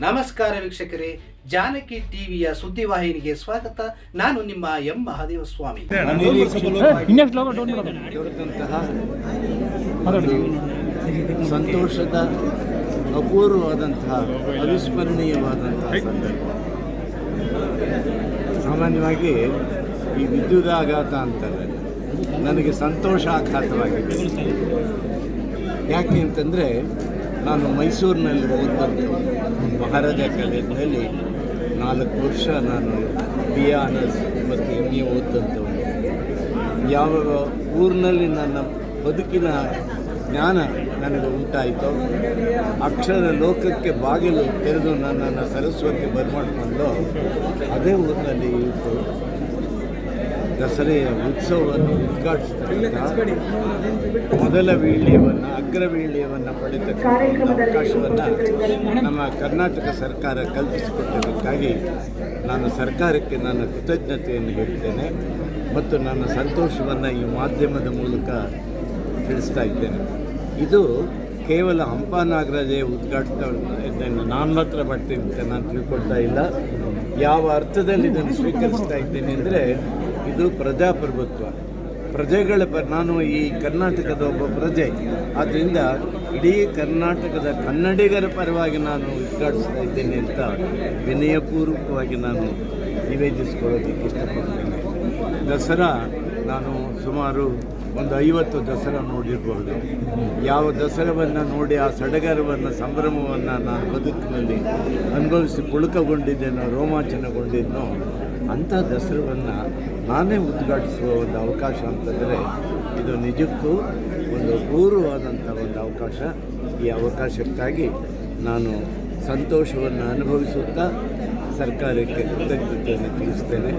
ನಮಸ್ಕಾರ ವೀಕ್ಷಕರೇ ಜಾನಕಿ ಟಿವಿಯ ಸುದ್ದಿವಾಹಿನಿಗೆ ಸ್ವಾಗತ. ನಾನು ನಿಮ್ಮ ಎಂ. ಮಹಾದೇವ ಸ್ವಾಮಿ ಸಂತೋಷದ ಅಪೂರ್ವವಾದಂತಹ ಅವಿಸ್ಮರಣೀಯವಾದಂತಹ ಸಾಮಾನ್ಯವಾಗಿ ಈ ವಿದ್ಯುದಾಘಾತ ಅಂತಾರೆ ನನಗೆ ಸಂತೋಷ ಆಘಾತವಾಗಿದೆ. ಯಾಕೆ ಅಂತಂದರೆ ನಾನು ಮೈಸೂರಿನಲ್ಲಿ ಓದ್ಬಂದು ಮಹಾರಾಜ ಕಾಲೇಜಿನಲ್ಲಿ ನಾಲ್ಕು ವರ್ಷ ನಾನು ಬಿ ಎ ಆನರ್ಸ್ ಮತ್ತು ಎಂ ಎ ಓದಂಥವನು ಯಾವ ಊರಿನಲ್ಲಿ ನನ್ನ ಬದುಕಿನ ಜ್ಞಾನ ನನಗೆ ಉಂಟಾಯಿತು, ಅಕ್ಷರ ಲೋಕಕ್ಕೆ ಬಾಗಿಲು ತೆರೆದು ನನ್ನನ್ನು ಸರಸ್ವತಿ ಬರ್ಮಾಡ್ಕೊಂಡು ಅದೇ ಊರಿನಲ್ಲಿ ಇಟ್ಟು ದಸರೆಯ ಉತ್ಸವವನ್ನು ಉದ್ಘಾಟಿಸಿದ ಮೊದಲ ವೀಳ್ಯವನ್ನು ಅಗ್ರ ವೀಳ್ಯವನ್ನು ಪಡೆತಕ್ಕಂಥ ಅವಕಾಶವನ್ನು ನಮ್ಮ ಕರ್ನಾಟಕ ಸರ್ಕಾರ ಕಲ್ಪಿಸಿಕೊಟ್ಟಿದ್ದಕ್ಕಾಗಿ ನಾನು ಸರ್ಕಾರಕ್ಕೆ ನನ್ನ ಕೃತಜ್ಞತೆಯನ್ನು ಹೇಳ್ತೇನೆ ಮತ್ತು ನನ್ನ ಸಂತೋಷವನ್ನು ಈ ಮಾಧ್ಯಮದ ಮೂಲಕ ತಿಳಿಸ್ತಾ ಇದ್ದೇನೆ. ಇದು ಕೇವಲ ಹಂಪ ನಾಗರಾಜೇ ಉದ್ಘಾಟಿಸ್ತಾ ಇದನ್ನು ನಾನು ಮಾತ್ರ ಮಾಡ್ತೀನಿ ಅಂತ ನಾನು ತಿಳ್ಕೊಳ್ತಾ ಇಲ್ಲ. ಯಾವ ಅರ್ಥದಲ್ಲಿ ಇದನ್ನು ಸ್ವೀಕರಿಸ್ತಾ ಇದ್ದೇನೆ ಅಂದರೆ ಇದು ಪ್ರಜಾಪ್ರಭುತ್ವ. ಪ್ರಜೆಗಳ ಪ, ನಾನು ಈ ಕರ್ನಾಟಕದ ಒಬ್ಬ ಪ್ರಜೆ. ಆದ್ದರಿಂದ ಇಡೀ ಕರ್ನಾಟಕದ ಕನ್ನಡಿಗರ ಪರವಾಗಿ ನಾನು ಉದ್ಘಾಟಿಸ್ತಾ ಇದ್ದೇನೆ ಅಂತ ವಿನಯಪೂರ್ವಕವಾಗಿ ನಾನು ನಿವೇದಿಸ್ಕೊಳ್ಳೋದಕ್ಕೆ ಇಷ್ಟಪಡ್ತೇನೆ. ದಸರಾ ನಾನು ಸುಮಾರು ಒಂದು ಐವತ್ತು ದಸರಾ ನೋಡಿರಬಹುದು ಯಾವ ದಸರಾವನ್ನು ನೋಡಿ ಆ ಸಡಗರವನ್ನು, ಸಂಭ್ರಮವನ್ನು ನಾನು ಬದುಕಿನಲ್ಲಿ ಅನುಭವಿಸಿ ಪುಳುಕಗೊಂಡಿದ್ದೇನೋ, ರೋಮಾಂಚನಗೊಂಡಿದ್ನೋ ಅಂಥ ದಸರವನ್ನು ನಾನೇ ಉದ್ಘಾಟಿಸುವ ಒಂದು ಅವಕಾಶ ಅಂತಂದರೆ ಇದು ನಿಜಕ್ಕೂ ಒಂದು ಅಪೂರ್ವವಾದಂಥ ಒಂದು ಅವಕಾಶ. ಈ ಅವಕಾಶಕ್ಕಾಗಿ ನಾನು ಸಂತೋಷವನ್ನು ಅನುಭವಿಸುತ್ತಾ ಸರ್ಕಾರಕ್ಕೆ ಕೃತಜ್ಞತೆಯನ್ನು ತಿಳಿಸ್ತೇನೆ.